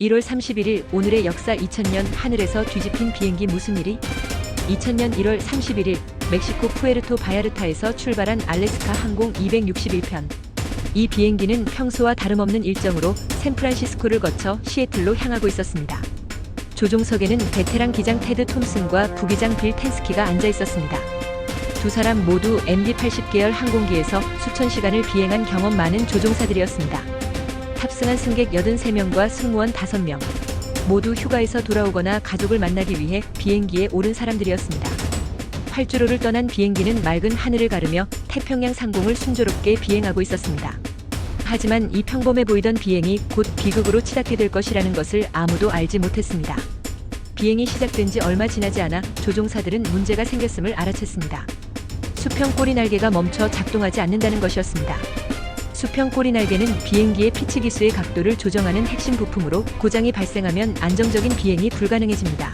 1월 31일 오늘의 역사 2000년 하늘에서 뒤집힌 비행기 무슨 일이? 2000년 1월 31일 멕시코 푸에르토 바야르타에서 출발한 알래스카 항공 261편. 이 비행기는 평소와 다름없는 일정으로 샌프란시스코를 거쳐 시애틀로 향하고 있었습니다. 조종석에는 베테랑 기장 테드 톰슨과 부기장 빌 텐스키가 앉아 있었습니다. 두 사람 모두 MD-80 계열 항공기에서 수천 시간을 비행한 경험 많은 조종사들이었습니다. 탑승한 승객 83명과 승무원 5명. 모두 휴가에서 돌아오거나 가족을 만나기 위해 비행기에 오른 사람들이었습니다. 활주로를 떠난 비행기는 맑은 하늘을 가르며 태평양 상공을 순조롭게 비행하고 있었습니다. 하지만 이 평범해 보이던 비행이 곧 비극으로 치닫게 될 것이라는 것을 아무도 알지 못했습니다. 비행이 시작된 지 얼마 지나지 않아 조종사들은 문제가 생겼음을 알아챘습니다. 수평 꼬리 날개가 멈춰 작동하지 않는다는 것이었습니다. 수평 꼬리 날개는 비행기의 피치 기수의 각도를 조정하는 핵심 부품으로 고장이 발생하면 안정적인 비행이 불가능해집니다.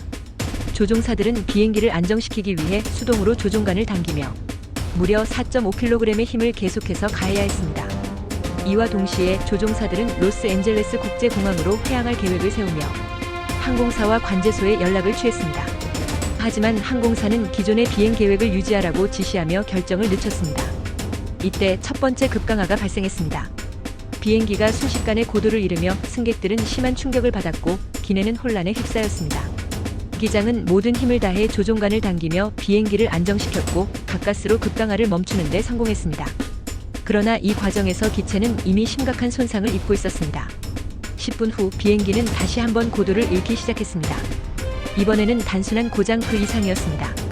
조종사들은 비행기를 안정시키기 위해 수동으로 조종간을 당기며 무려 4.5kg의 힘을 계속해서 가해야 했습니다. 이와 동시에 조종사들은 로스앤젤레스 국제공항으로 회항할 계획을 세우며 항공사와 관제소에 연락을 취했습니다. 하지만 항공사는 기존의 비행 계획을 유지하라고 지시하며 결정을 늦췄습니다. 이때 첫 번째 급강하가 발생했습니다. 비행기가 순식간에 고도를 잃으며 승객들은 심한 충격을 받았고 기내는 혼란에 휩싸였습니다. 기장은 모든 힘을 다해 조종간을 당기며 비행기를 안정시켰고 가까스로 급강하를 멈추는 데 성공했습니다. 그러나 이 과정에서 기체는 이미 심각한 손상을 입고 있었습니다. 10분 후 비행기는 다시 한번 고도를 잃기 시작했습니다. 이번에는 단순한 고장 그 이상이었습니다.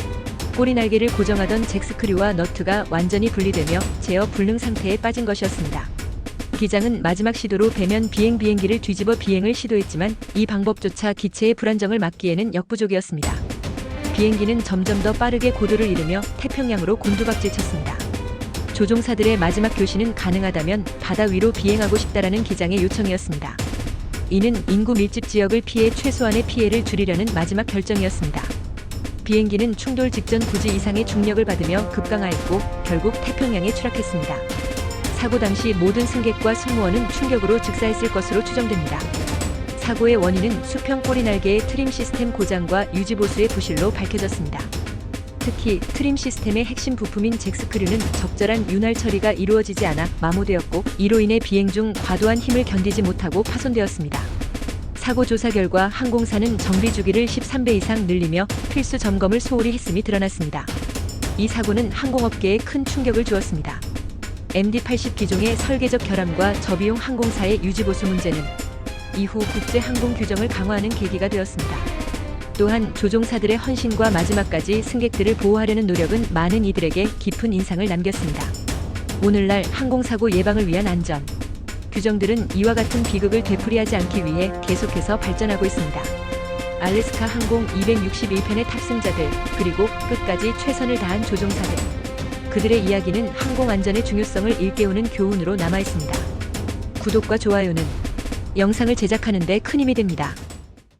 꼬리 날개를 고정하던 잭스크류와 너트가 완전히 분리되며 제어 불능 상태에 빠진 것이었습니다. 기장은 마지막 시도로 배면 비행 비행기를 뒤집어 비행을 시도했지만 이 방법조차 기체의 불안정을 막기에는 역부족이었습니다. 비행기는 점점 더 빠르게 고도를 잃으며 태평양으로 곤두박질 쳤습니다. 조종사들의 마지막 교시는 가능하다면 바다 위로 비행하고 싶다라는 기장의 요청이었습니다. 이는 인구 밀집 지역을 피해 최소한의 피해를 줄이려는 마지막 결정이었습니다. 비행기는 충돌 직전 부지 이상의 중력을 받으며 급강하했고 결국 태평양에 추락했습니다. 사고 당시 모든 승객과 승무원은 충격으로 즉사했을 것으로 추정됩니다. 사고의 원인은 수평 꼬리 날개의 트림 시스템 고장과 유지 보수의 부실로 밝혀졌습니다. 특히 트림 시스템의 핵심 부품인 잭스크류는 적절한 윤활 처리가 이루어지지 않아 마모되었고 이로 인해 비행 중 과도한 힘을 견디지 못하고 파손되었습니다. 사고 조사 결과 항공사는 정비 주기를 13배 이상 늘리며 필수 점검을 소홀히 했음이 드러났습니다. 이 사고는 항공업계에 큰 충격을 주었습니다. MD-80 기종의 설계적 결함과 저비용 항공사의 유지보수 문제는 이후 국제 항공 규정을 강화하는 계기가 되었습니다. 또한 조종사들의 헌신과 마지막까지 승객들을 보호하려는 노력은 많은 이들에게 깊은 인상을 남겼습니다. 오늘날 항공사고 예방을 위한 안전 규정들은 이와 같은 비극을 되풀이하지 않기 위해 계속해서 발전하고 있습니다. 알래스카 항공 261편의 탑승자들 그리고 끝까지 최선을 다한 조종사들 그들의 이야기는 항공 안전의 중요성을 일깨우는 교훈으로 남아 있습니다. 구독과 좋아요는 영상을 제작하는 데 큰 힘이 됩니다.